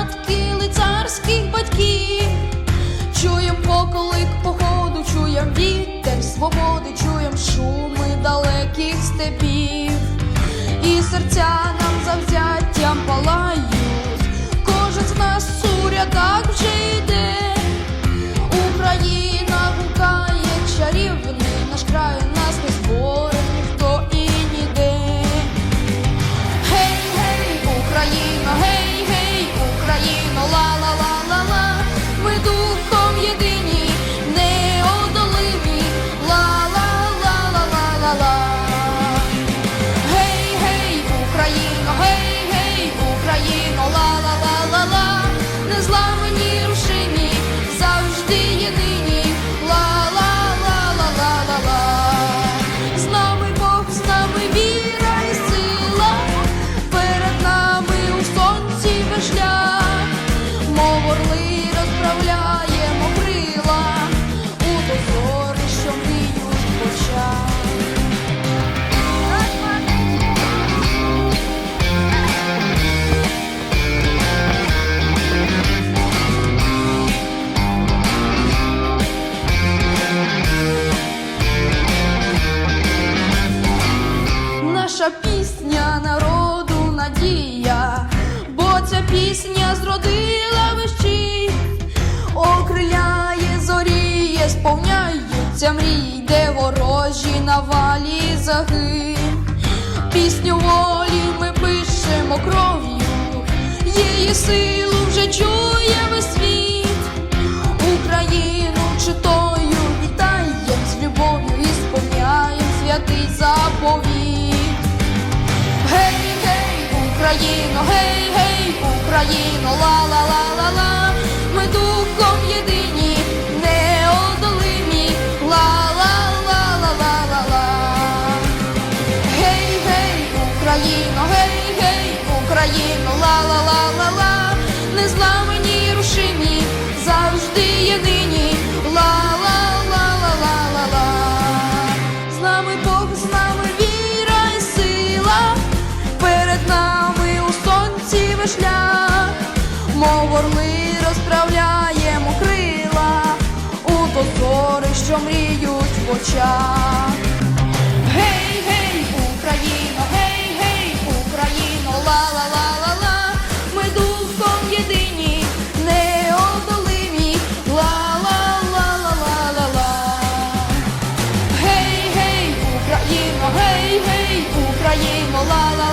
нащадки лицарських батьків, чуєм поколик походу, чуєм вітер свободи, чуєм шуми далеких степів і серця. пісня народу надія, бо ця пісня зродила вищі, окриляє, зоріє, сповняється мрій, де ворожі навалі заги. Пісню волі ми пишемо кров'ю, її силу вже чує весь світ, Україну читою вітаєм з любов'ю і сповняє святий за. Україно, гей, гей, Україно, ла-ла-ла-ла-ла, ми духом єдині, неодолимі, ла-ла-ла-ла-ла-ла-ла. Гей, гей, Україно, гей, гей, Україно. себе шлях, мов орли розправляємо крила у дозори, що мріють в очах. Гей, гей, Україно, гей, гей, Україно, ла-ла-ла, ми духом єдині, неодолині, ла, ла, ла, ла, ла. Гей, гей, україно, гей, гей, україно, лала.